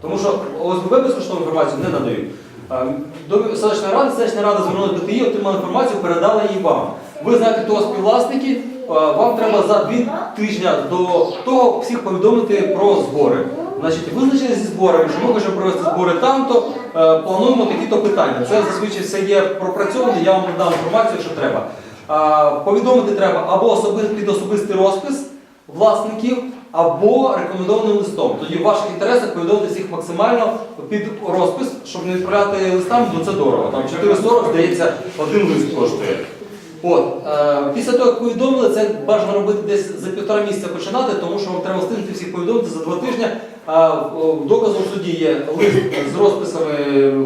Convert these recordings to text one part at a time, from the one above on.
Тому що ОСББ безкоштовну інформацію не надають. До селищної ради, селищна рада звернулася до ТІ, отримала інформацію, передала її вам. Ви знаєте, хто співвласники, вам треба за дві тижні до того всіх повідомити про збори. Значить, визначили зі зборами, що ми хочемо провести збори там-то, е, плануємо такі-то питання. Це зазвичай все є пропрацьоване, я вам надам інформацію, якщо треба. Повідомити треба або під особистий розпис власників, або рекомендованим листом. Тоді в ваших інтересах повідомити всіх максимально під розпис, щоб не відправляти листами, бо це дорого. Там 4,40, здається, один лист коштує. От, е, після того, як повідомили, це бажано робити десь за півтора місяця починати, тому що вам треба встигнути всіх повідомити за два тижні. А в- доказом в суді є лист з розписами,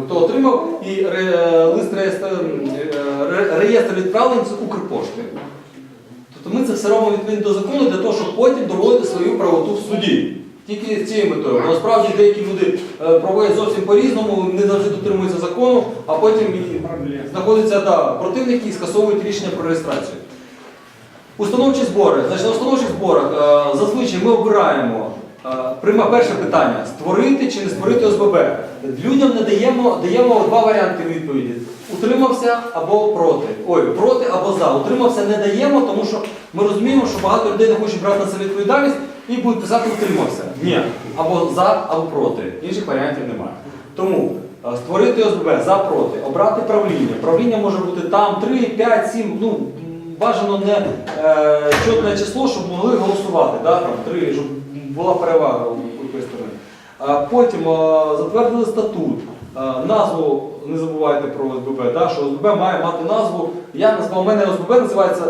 хто отримав, і ре- лист реєстр, е, ре- реєстр відправлень з Укрпошти. Тобто ми це все робимо відповідно до закону для того, щоб потім доводити свою правоту в суді. Тільки цією метою. Бо насправді деякі люди е, проводять зовсім по-різному, не завжди дотримуються закону, а потім знаходяться да, противники і скасовують рішення про реєстрацію. Установчі збори. Значить, на установчих зборах е, зазвичай ми обираємо е, пряме перше питання: створити чи не створити ОСББ. Людям не даємо, даємо два варіанти відповіді: утримався або проти. Ой, проти або за. Утримався не даємо, тому що ми розуміємо, що багато людей не хочуть брати на себе відповідальність і будуть писати утримався. Ні. Або за, або проти. Інших варіантів немає. Тому е, створити ОСББ за проти, обрати правління. Правління може бути там 3, 5, 7, ну бажано не е, чотне число, щоб могли голосувати. Да? Там, 3, щоб була перевага у якоїсь сторони. Потім е, затвердили статут. Е, назву не забувайте про ОСББ, да? що ОСББ має мати назву. Я назвав, у мене ОСББ називається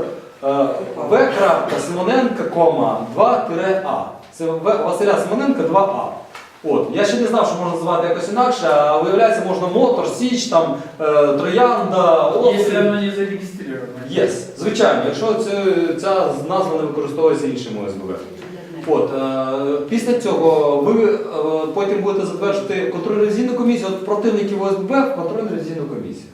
е, В. Симоненка, кома 2-А. Це Василя Симоненка 2А. От, я ще не знав, що можна називати якось інакше, а виявляється, можна мотор, січ, там, е, троянда, Если осінь. оно не зарегистрировано. Єс, звичайно, якщо ця назва не використовується іншим ОСББ. От, е, після цього ви е, потім будете затверджувати контрольно-ревізійну комісію, от противників ОСББ в контрольно-ревізійну комісію.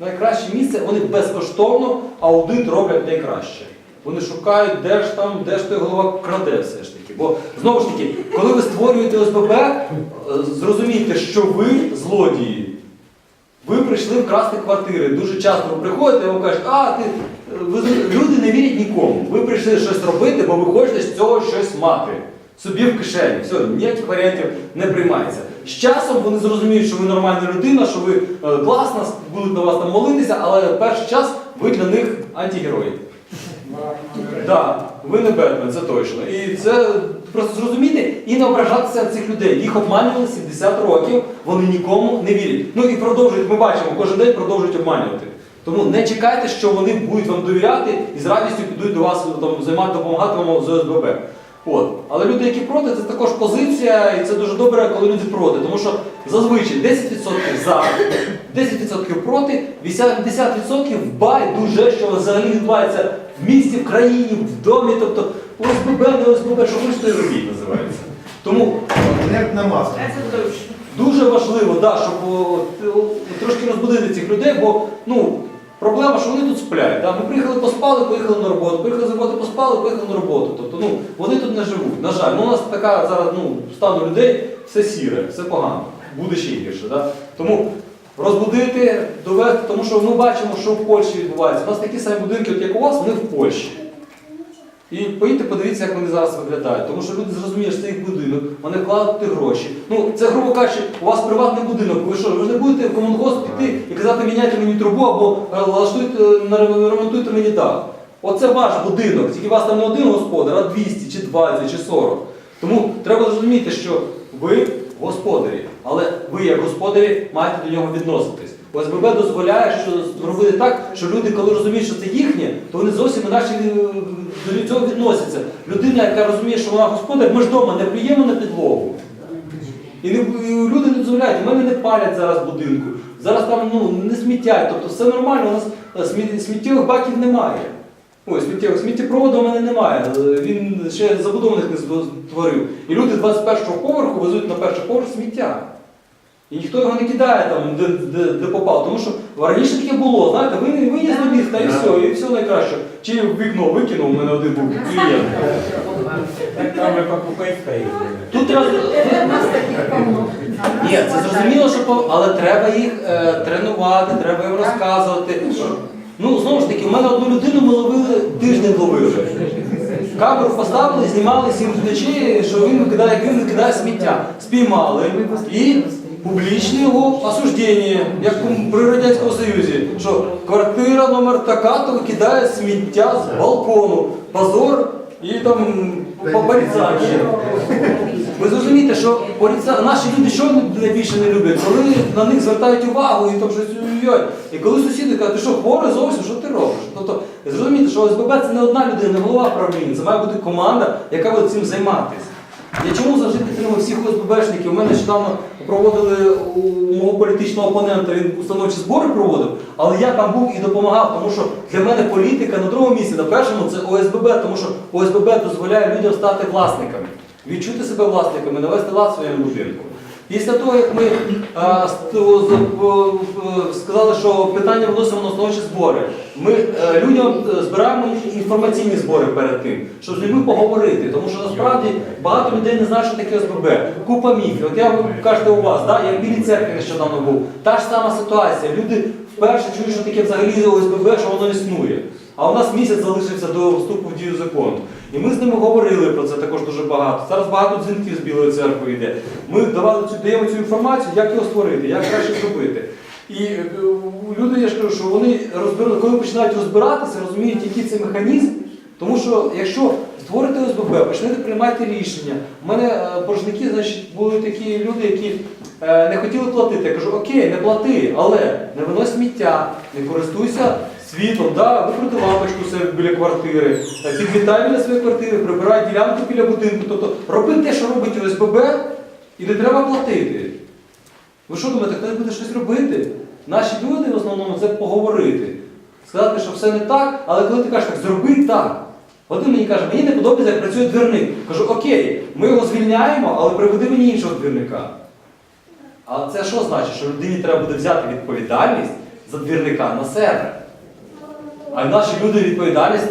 Найкраще місце, вони безкоштовно аудит роблять найкраще. Вони шукають, де ж там, де ж той голова краде все ж таки. Бо знову ж таки, коли ви створюєте ОСББ, е, зрозумійте, що ви злодії. Ви прийшли вкрасти квартири. Дуже часто ви приходите і вам кажуть, а ти люди не вірять нікому. Ви прийшли щось робити, бо ви хочете з цього щось мати. Собі в кишені. Все, ніяких варіантів не приймається. З часом вони зрозуміють, що ви нормальна людина, що ви е, класна, будуть на вас там молитися, але перший час ви для них антигерої. Так, ви не Бетмен, це точно. І це просто зрозуміти і не ображатися цих людей. Їх обманювали 70 років, вони нікому не вірять. Ну і продовжують, ми бачимо, кожен день продовжують обманювати. Тому не чекайте, що вони будуть вам довіряти і з радістю підуть до вас там, займати, допомагати вам з ОСББ. От. Але люди, які проти, це також позиція, і це дуже добре, коли люди проти. Тому що зазвичай 10% за, 10% проти, 80% байдуже, що взагалі відбувається в місті, в країні, в домі. Тобто ОСББ, не ОСББ, що ви ж то робіть, називається. Тому Інертна маса. Дуже важливо, да, щоб о, о, трошки розбудити цих людей, бо ну, проблема, що вони тут сплять. Да? Ми приїхали, поспали, поїхали на роботу, приїхали з роботи, поспали, поїхали на роботу. Тобто ну, вони тут не живуть. На жаль, ну, у нас така зараз ну, стан людей все сіре, все погано, буде ще гірше. Да? Тому розбудити, довести, тому що ми бачимо, що в Польщі відбувається. У нас такі самі будинки, от як у вас, вони в Польщі. І поїдьте, подивіться, як вони зараз виглядають. Тому що люди зрозуміють, що це їх будинок, вони вкладати гроші. Ну, це, грубо кажучи, у вас приватний будинок. Ви що, ви ж не будете в комунгосп піти і казати, міняйте мені трубу або е, ремонтуйте мені дах. Оце ваш будинок, тільки у вас там не один господар, а 200, чи 20, чи 40. Тому треба зрозуміти, що ви господарі, але ви, як господарі, маєте до нього відноситись. ОСББ дозволяє що зробити так, що люди, коли розуміють, що це їхнє, то вони зовсім інакше е, до цього відносяться. Людина, яка розуміє, що вона господар, ми ж вдома не плюємо на підлогу. І, люди не дозволяють, у мене не палять зараз будинку. Зараз там ну, не сміттять, тобто все нормально, у нас е, сміттєвих баків немає. Ой, сміттєвих, сміттєпроводу у мене немає. Е, Він ще забудовник не створив. І люди 21-го поверху везуть на перший поверх сміття. І ніхто його не кидає там, де, де, де попав. Тому що раніше таке було, знаєте, ви виніс на міст, та і все, і все найкраще. Чи в вікно викинув, у мене один був клієнт. Там и покупать стоит. Тут треба. Таких полно. Зрозуміло, що але треба їх е, тренувати, треба їм розказувати. Ну, знову ж таки, в мене одну людину ми ловили, тиждень ловили. Камеру поставили, знімали сім глядачі, що він викидає, як він викидає сміття. Спіймали і публічне його осуждення, як при Радянському Союзі, що квартира номер така-то викидає сміття з балкону. Позор і там порицання. Ви зрозумієте, що пориця... наші люди що найбільше не люблять, коли на них звертають увагу і там щось. І коли сусіди кажуть, ти що хворий зовсім, що ти робиш? Тобто, зрозумійте, що ОСББ це не одна людина, не голова правління, це має бути команда, яка буде цим займатися. Я чому завжди підтримую всіх ОСББшників? Мене нещодавно проводили у мого політичного опонента, він установчі збори проводив, але я там був і допомагав, тому що для мене політика на другому місці, на першому це ОСББ, тому що ОСББ дозволяє людям стати власниками, відчути себе власниками, навести лад в своєму будинку. Після того, як ми сказали, що питання виносимо на основні збори, ми е, людям е, збираємо інформаційні збори перед тим, щоб з людьми поговорити. Тому що насправді багато людей не знають, що таке ОСББ. Купа міфів. От я ви кажете у вас, да? я в Білій церкві нещодавно був. Та ж сама ситуація. Люди вперше чують, що таке взагалі ОСББ, що воно існує. А у нас місяць залишився до вступу в дію закону. І ми з ними говорили про це також дуже багато. Зараз багато дзвінків з Білої церкви йде. Ми давали цю, даємо цю інформацію, як його створити, як краще зробити. І е, люди, я ж кажу, що вони розбирають, коли починають розбиратися, розуміють, який це механізм. Тому що якщо створити ОСББ, почнете приймати рішення. У мене е, боржники, значить, були такі люди, які е, не хотіли платити. Я кажу, окей, не плати, але не винось сміття, не користуйся світлом, да, викрути лампочку себе біля квартири, е, підмітай біля своєї квартири, прибирай ділянку біля будинку. Тобто роби те, що робить ОСББ, і не треба платити. Ви що думаєте, хтось буде щось робити? Наші люди в основному це поговорити. Сказати, що все не так, але коли ти кажеш так, зроби так. Один мені каже, мені не подобається, як працює двірник. Кажу, окей, ми його звільняємо, але приведи мені іншого двірника. А це що значить? Що людині треба буде взяти відповідальність за двірника на себе. А наші люди відповідальність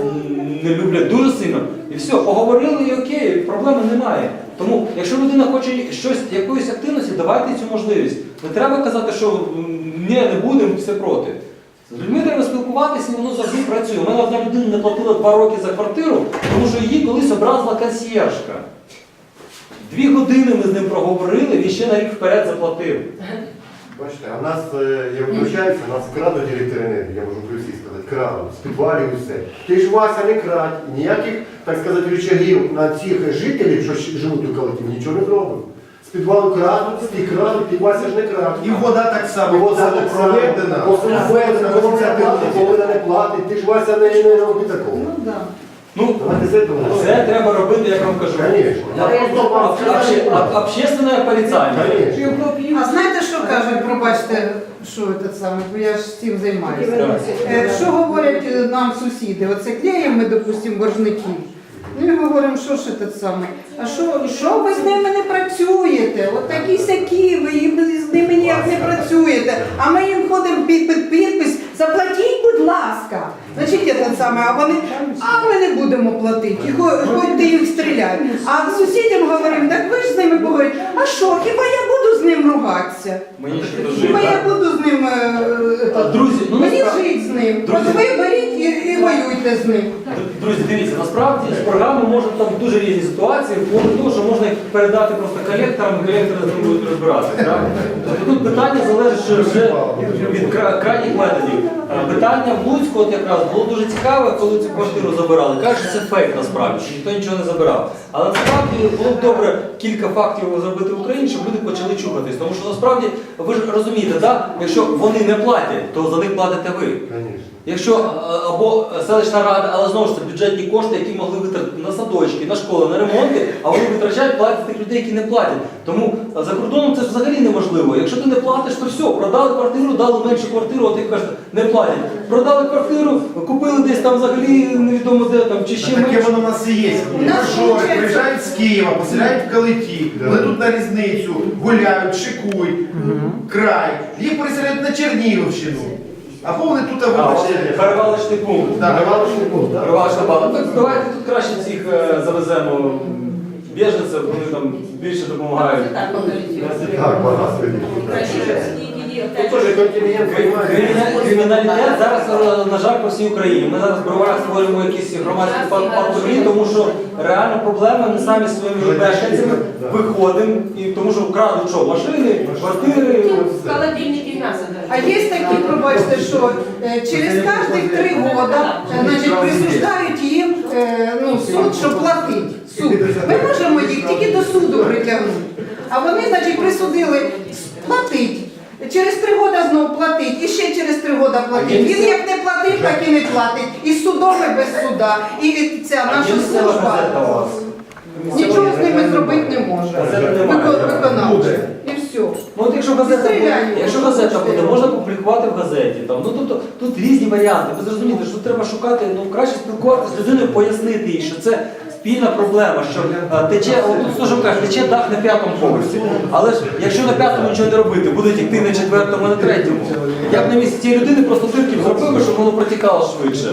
не люблять дуже сильно. І все, поговорили і окей, проблеми немає. Тому, якщо людина хоче щось, якоїсь активності, давайте цю можливість. Не треба казати, що ні, не будемо, все проти. З людьми треба спілкуватися, і воно завжди працює. У мене одна людина не платила два роки за квартиру, тому що її колись образила консьєржка. Дві години ми з ним проговорили, він ще на рік вперед заплатив. Бачите, а в нас, е, я вибачаюся, нас крадуть електроенергію, всіх з підвалів і все. Ти ж Вася не крадь, ніяких, так сказати, рычагів на цих жителів, що живуть у колективі, нічого не зробимо. З підвалу крадуть, з тих крадуть, ти Вася ж не крадуть. І вода так само, І вода так само, проведена. Коли не платить, коли не платить, ти ж Вася не, не роби такого. Ну, з этого. це треба робити, як вам кажу. Конечно. Общественне порицання. А знаєте, що кажуть, пробачте, що це саме, бо я ж цим займаюся. Е, Що говорять е, нам сусіди? Оце клеїмо ми, допустимо, боржників. Ну і говоримо, що ж це саме. А що, що ви з ними не працюєте? От такі сякі, ви їм- з ними ніяк не працюєте. А ми їм ходимо під, під підпис, заплатіть, будь ласка. Значить, це саме, а вони, а ми не будемо платити, і хо- ходьте їх стріляти. А сусідям говоримо, так ви ж з ними поговорите. А що, хіба я буду з ним ругатися? Мені ще дуже. Хіба я буду з ним. е, е, Друзі, ну Мені насправді- жити з ним. Друзі. От ви беріть і, і воюйте з ним. Друзі, дивіться, насправді з програми можуть там дуже різні ситуації, вплоть того, що можна їх передати просто колекторам, і колектори з ним будуть розбиратися. так? Тобто тут питання залежить ще вже від кра- крайніх методів. Е, Питання в Луцьку от якраз було дуже цікаве, коли цю квартиру забирали. Кажуть, що це фейк насправді, що ніхто нічого не забирав. Але насправді було б добре кілька фактів зробити в Україні, щоб люди почали чухатись. Тому що насправді ви ж розумієте, да? якщо вони не платять, то за них платите ви. Якщо е, або селищна рада, але знову ж це бюджетні кошти, які могли витратити на садочки, на школи, на ремонти, а вони витрачають платять тих людей, які не платять. Тому е, за кордоном це взагалі неможливо. Якщо ти не платиш, то все, продали квартиру, дали меншу квартиру, от ти кажеш, не платять. Продали квартиру, купили десь там взагалі невідомо де там чи ще Таке воно у нас і є. Приїжджають з Києва, поселяють в Калиті, тут на різницю, гуляють, шикують, край. Їх переселяють на Чернігівщину. Або повний тут А, вибачте. перевалочний пункт. Так, Перевалочний пункт, так? Перевалочна база. Так давайте тут краще цих е, завеземо. біженців, вони там більше допомагають. Так, багато людей. Тут теж контингент. Криміналітет зараз, е, на жаль, по всій Україні. Ми зараз броварах створюємо якісь громадські пат- патрулі, тому що реально проблема ми самі зі своїми мешканцями виходимо, і тому що вкрадуть що, машини, квартири. В мясо А є такі, пробачте, що е, через кожних три роки е, значить, присуждають їм е, ну, суд, що платить. Суд. Ми можемо їх тільки до суду притягнути. А вони, значить, присудили платить. Через три роки знову платить, і ще через три роки платить. Він як не платив, так і не платить. І судом, і без суда. І від ця наша служба нічого з ними зробити не може. Виконавче. І все. Ну от якщо газета, буде- якщо газета буде, можна публікувати в газеті. Там. Ну, тобто, тут різні варіанти. Ви зрозумієте, що треба шукати, ну краще спілкуватися з людиною, пояснити їй, що це спільна проблема, що а, тече, от каже, тече дах на п'ятому поверсі. Але ж якщо на п'ятому нічого не робити, будуть тікти на четвертому, на третьому. Я б на місці цієї людини просто дирки зробив, щоб воно протікало швидше.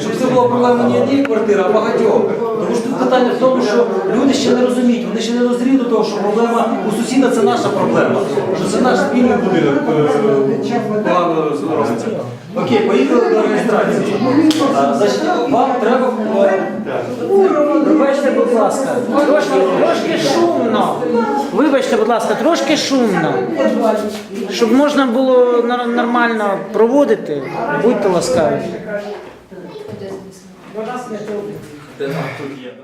Щоб це була проблема не однієї квартири, а багатьох. Тому що тут питання в тому, що люди ще не розуміють, вони ще не дозріли до того, що проблема у сусіда це наша проблема, що це наш спільний будинок е, погано робиться. Окей, поїхали до реєстрації. Значить, вам треба е, Вибачте, будь ласка, трошки, трошки шумно. Вибачте, будь ласка, трошки шумно. Щоб можна було нормально проводити, будьте ласкаві. Де- а, тут є.